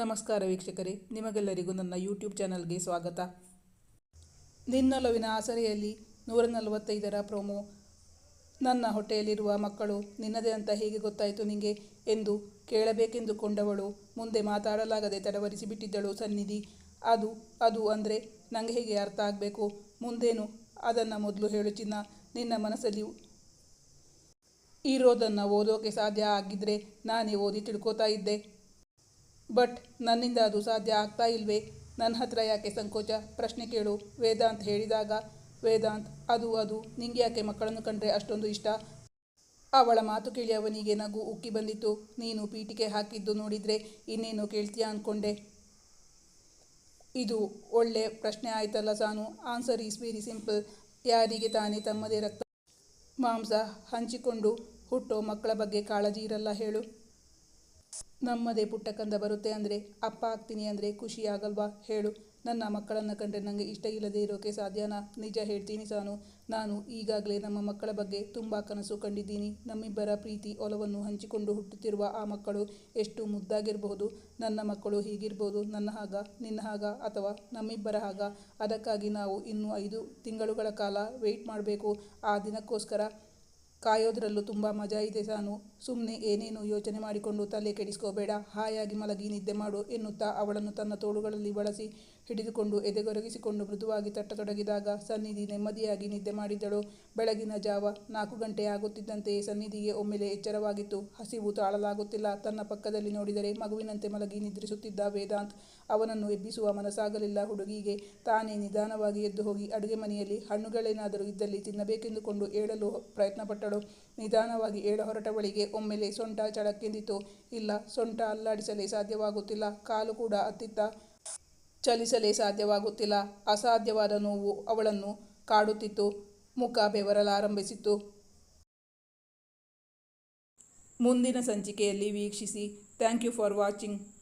ನಮಸ್ಕಾರ ವೀಕ್ಷಕರೇ, ನಿಮಗೆಲ್ಲರಿಗೂ ನನ್ನ ಯೂಟ್ಯೂಬ್ ಚಾನಲ್ಗೆ ಸ್ವಾಗತ. ನಿನ್ನೊಲವಿನ ಆಸರೆಯಲ್ಲಿ ನೂರ ನಲವತ್ತೈದರ ಪ್ರೋಮೋ ನನ್ನ ಹೊಟ್ಟೆಯಲ್ಲಿರುವ ಮಕ್ಕಳು ನಿನ್ನದೇ ಅಂತ ಹೇಗೆ ಗೊತ್ತಾಯಿತು ನಿಂಗೆ ಎಂದು ಕೇಳಬೇಕೆಂದು ಕೊಂಡವಳು. ಮುಂದೆ ಮಾತಾಡಲಾಗದೆ ತಡವರಿಸಿಬಿಟ್ಟಿದ್ದಳು ಸನ್ನಿಧಿ. ಅದು ಅದು ಅಂದರೆ ನನಗೆ ಹೇಗೆ ಅರ್ಥ ಆಗಬೇಕು? ಮುಂದೇನು? ಅದನ್ನು ಮೊದಲು ಹೇಳು ಚಿನ್ನ. ನಿನ್ನ ಮನಸ್ಸಲ್ಲಿ ಇರೋದನ್ನು ಓದೋಕೆ ಸಾಧ್ಯ ಆಗಿದ್ದರೆ ನಾನೇ ಓದಿ ತಿಳ್ಕೊತಾ ಇದ್ದೆ. ಬಟ್ ನನ್ನಿಂದ ಅದು ಸಾಧ್ಯ ಆಗ್ತಾ ಇಲ್ವೇ? ನನ್ನ ಹತ್ರ ಯಾಕೆ ಸಂಕೋಚ? ಪ್ರಶ್ನೆ ಕೇಳು. ವೇದಾಂತ್ ಹೇಳಿದಾಗ, ವೇದಾಂತ್, ಅದು ಅದು. ನಿಂಗೆ ಯಾಕೆ ಮಕ್ಕಳನ್ನು ಕಂಡ್ರೆ ಅಷ್ಟೊಂದು ಇಷ್ಟ? ಅವಳ ಮಾತು ಕೇಳಿ ಅವನಿಗೆ ನಗು ಉಕ್ಕಿ ಬಂದಿತ್ತು. ನೀನು ಪೀಠಿಕೆ ಹಾಕಿದ್ದು ನೋಡಿದರೆ ಇನ್ನೇನು ಕೇಳ್ತೀಯ ಅಂದ್ಕೊಂಡೆ ಇದು ಒಳ್ಳೆ ಪ್ರಶ್ನೆ ಆಯ್ತಲ್ಲ ಸಾನು. Answer is very simple. ಯಾರಿಗೆ ತಾನೇ ತಮ್ಮದೇ ರಕ್ತ ಮಾಂಸ ಹಂಚಿಕೊಂಡು ಹುಟ್ಟೋ ಮಕ್ಕಳ ಬಗ್ಗೆ ಕಾಳಜಿ ಇರಲ್ಲ, ಹೇಳು. ನಮ್ಮದೇ ಪುಟ್ಟ ಕಂದ ಬರುತ್ತೆ ಅಂದರೆ, ಅಪ್ಪ ಆಗ್ತೀನಿ ಅಂದರೆ ಖುಷಿ ಆಗಲ್ವಾ? ಹೇಳು. ನನ್ನ ಮಕ್ಕಳನ್ನು ಕಂಡ್ರೆ ನನಗೆ ಇಷ್ಟ ಇಲ್ಲದೆ ಇರೋಕೆ ಸಾಧ್ಯನಾ? ನಿಜ ಹೇಳ್ತೀನಿ ಸಾನು. ನಾನು ಈಗಾಗಲೇ ನಮ್ಮ ಮಕ್ಕಳ ಬಗ್ಗೆ ತುಂಬ ಕನಸು ಕಂಡಿದ್ದೀನಿ. ನಮ್ಮಿಬ್ಬರ ಪ್ರೀತಿ ಒಲವನ್ನು ಹಂಚಿಕೊಂಡು ಹುಟ್ಟುತ್ತಿರುವ ಆ ಮಕ್ಕಳು ಎಷ್ಟು ಮುದ್ದಾಗಿರಬಹುದು. ನನ್ನ ಮಕ್ಕಳು ಹೀಗಿರ್ಬೋದು. ನನ್ನ ಹಾಗ, ನಿನ್ನ ಹಾಗ ಅಥವಾ ನಮ್ಮಿಬ್ಬರ ಹಾಗ. ಅದಕ್ಕಾಗಿ ನಾವು ಇನ್ನೂ ಐದು ತಿಂಗಳುಗಳ ಕಾಲ ವೆಯ್ಟ್ ಮಾಡಬೇಕು. ಆ ದಿನಕ್ಕೋಸ್ಕರ ಕಾಯೋದ್ರಲ್ಲೂ ತುಂಬ ಮಜಾ ಇದೆ ಸಾನು. ಸುಮ್ಮನೆ ಏನೇನು ಯೋಚನೆ ಮಾಡಿಕೊಂಡು ತಲೆ ಕೆಡಿಸ್ಕೋಬೇಡ, ಹಾಯಾಗಿ ಮಲಗಿ ನಿದ್ದೆ ಮಾಡು ಎನ್ನುತ್ತಾ ಅವಳನ್ನು ತನ್ನ ತೋಳುಗಳಲ್ಲಿ ಬಳಸಿ ಹಿಡಿದುಕೊಂಡು ಎದೆಗೊರಗಿಸಿಕೊಂಡು ಮೃದುವಾಗಿ ತಟ್ಟತೊಡಗಿದಾಗ ಸನ್ನಿಧಿ ನೆಮ್ಮದಿಯಾಗಿ ನಿದ್ದೆ ಮಾಡಿದ್ದಳು. ಬೆಳಗಿನ ಜಾವ ನಾಲ್ಕು ಗಂಟೆ ಆಗುತ್ತಿದ್ದಂತೆಯೇ ಸನ್ನಿಧಿಗೆ ಒಮ್ಮೆಲೆ ಎಚ್ಚರವಾಗಿತ್ತು. ಹಸಿವು ತಾಳಲಾಗುತ್ತಿಲ್ಲ. ತನ್ನ ಪಕ್ಕದಲ್ಲಿ ನೋಡಿದರೆ ಮಗುವಿನಂತೆ ಮಲಗಿ ನಿದ್ರಿಸುತ್ತಿದ್ದ ವೇದಾಂತ್ ಅವನನ್ನು ಎಬ್ಬಿಸುವ ಮನಸ್ಸಾಗಲಿಲ್ಲ. ಹುಡುಗಿಗೆ ತಾನೇ ನಿಧಾನವಾಗಿ ಎದ್ದು ಹೋಗಿ ಅಡುಗೆ ಮನೆಯಲ್ಲಿ ಹಣ್ಣುಗಳೇನಾದರೂ ಇದ್ದಲ್ಲಿ ತಿನ್ನಬೇಕೆಂದುಕೊಂಡು ಏಳಲು ಪ್ರಯತ್ನಪಟ್ಟಳು. ನಿಧಾನವಾಗಿ ಏಳ ಹೊರಟವಳಿಗೆ ಒಮ್ಮೆಲೆ ಸೊಂಟ ಚಳಕ್ಕೆಂದಿತು ಇಲ್ಲ, ಸೊಂಟ ಅಲ್ಲಾಡಿಸಲೇ ಸಾಧ್ಯವಾಗುತ್ತಿಲ್ಲ. ಕಾಲು ಕೂಡ ಅತ್ತಿತ್ತ ಚಲಿಸಲೇ ಸಾಧ್ಯವಾಗುತ್ತಿಲ್ಲ. ಅಸಾಧ್ಯವಾದ ನೋವು ಅವಳನ್ನು ಕಾಡುತ್ತಿತ್ತು. ಮುಖ ಬೆವರಲಾರಂಭಿಸಿತ್ತು. ಮುಂದಿನ ಸಂಚಿಕೆಯಲ್ಲಿ ವೀಕ್ಷಿಸಿ. Thank you for watching.